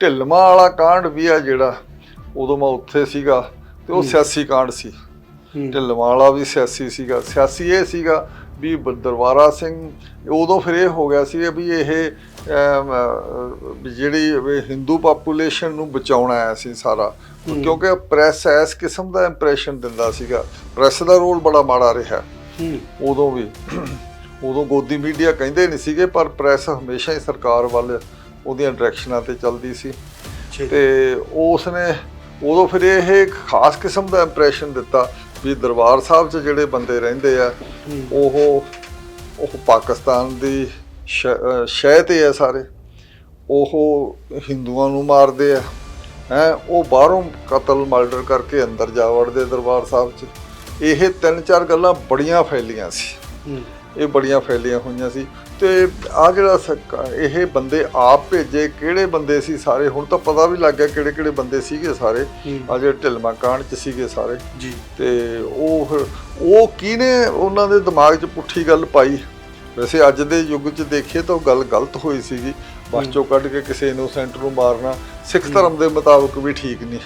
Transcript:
ਢਿੱਲਮਾ ਵਾਲਾ ਕਾਂਡ ਵੀ ਆ ਜਿਹੜਾ ਉਦੋਂ ਮੈਂ ਉੱਥੇ ਸੀਗਾ ਤੇ ਉਹ ਸਿਆਸੀ ਕਾਂਡ ਸੀ। ਢਿੱਲਮਾ ਵਾਲਾ ਵੀ ਸਿਆਸੀ ਸੀਗਾ। ਸਿਆਸੀ ਇਹ ਸੀਗਾ ਵੀ ਦਰਬਾਰਾ ਸਿੰਘ ਉਦੋਂ ਫਿਰ ਇਹ ਹੋ ਗਿਆ ਸੀ ਵੀ ਇਹ ਜਿਹੜੀ ਹਿੰਦੂ ਪਾਪੂਲੇਸ਼ਨ ਨੂੰ ਬਚਾਉਣਾ ਆਇਆ ਸੀ ਸਾਰਾ। ਕਿਉਂਕਿ ਪ੍ਰੈਸ ਇਸ ਕਿਸਮ ਦਾ ਇੰਪ੍ਰੈਸ਼ਨ ਦਿੰਦਾ ਸੀਗਾ। ਪ੍ਰੈਸ ਦਾ ਰੋਲ ਬੜਾ ਮਾੜਾ ਰਿਹਾ। ਉਦੋਂ ਵੀ ਉਦੋਂ ਗੋਦੀ ਮੀਡੀਆ ਕਹਿੰਦੇ ਨਹੀਂ ਸੀਗੇ ਪਰ ਪ੍ਰੈਸ ਹਮੇਸ਼ਾ ਹੀ ਸਰਕਾਰ ਵੱਲ ਉਹਦੀਆਂ ਡਾਇਰੈਕਸ਼ਨਾਂ ਤੇ ਚੱਲਦੀ ਸੀ। ਤੇ ਉਸ ਨੇ ਉਦੋਂ ਫਿਰ ਇਹ ਇੱਕ ਖਾਸ ਕਿਸਮ ਦਾ ਇੰਪ੍ਰੈਸ਼ਨ ਦਿੱਤਾ ਵੀ ਦਰਬਾਰ ਸਾਹਿਬ 'ਚ ਜਿਹੜੇ ਬੰਦੇ ਰਹਿੰਦੇ ਆ। ਉਹ ਉਹ ਪਾਕਿਸਤਾਨ ਦੀ ਸ਼ਹਿ ਤੇ ਆ ਸਾਰੇ। ਉਹ ਹਿੰਦੂਆਂ ਨੂੰ ਮਾਰਦੇ ਆ। ਹੈ ਉਹ ਬਾਹਰੋਂ ਕਤਲ ਮਰਡਰ ਕਰਕੇ ਅੰਦਰ ਜਾ ਵੜਦੇ ਦਰਬਾਰ ਸਾਹਿਬ 'ਚ। ਇਹ ਤਿੰਨ ਚਾਰ ਗੱਲਾਂ ਬੜੀਆਂ ਫੈਲੀਆਂ ਸੀ। ਇਹ ਬੜੀਆਂ ਫੈਲੀਆਂ ਹੋਈਆਂ ਸੀ। ਤੇ ਆ ਜਿਹੜਾ ਸਰਕਾ- ਇਹ ਬੰਦੇ ਆਪ ਭੇਜੇ ਕਿਹੜੇ ਬੰਦੇ ਸੀ ਸਾਰੇ? ਹੁਣ ਤਾਂ ਪਤਾ ਵੀ ਲੱਗ ਗਿਆ ਕਿਹੜੇ ਕਿਹੜੇ ਬੰਦੇ ਸੀਗੇ ਸਾਰੇ। ਆ ਜਿਹੜੇ ਢਿਲਮਾ ਕਾਂਡ ਚ ਸੀਗੇ ਸਾਰੇ। ਜੀ। ਤੇ ਉਹ ਫਿਰ- ਉਹ ਕਿਹਨੇ ਉਹਨਾਂ ਦੇ ਦਿਮਾਗ 'ਚ ਪੁੱਠੀ ਗੱਲ ਪਾਈ? ਵੈਸੇ ਅੱਜ ਦੇ ਯੁੱਗ 'ਚ ਦੇਖੀਏ ਤਾਂ ਉਹ ਗੱਲ ਗਲਤ ਹੋਈ ਸੀਗੀ। ਬਸ ਚੋਂ ਕੱਢ ਕੇ ਕਿਸੇ ਇਨੋਸੈਂਟ ਨੂੰ ਮਾਰਨਾ ਸਿੱਖ ਧਰਮ ਦੇ ਮੁਤਾਬਕ ਵੀ ਠੀਕ ਨਹੀਂ।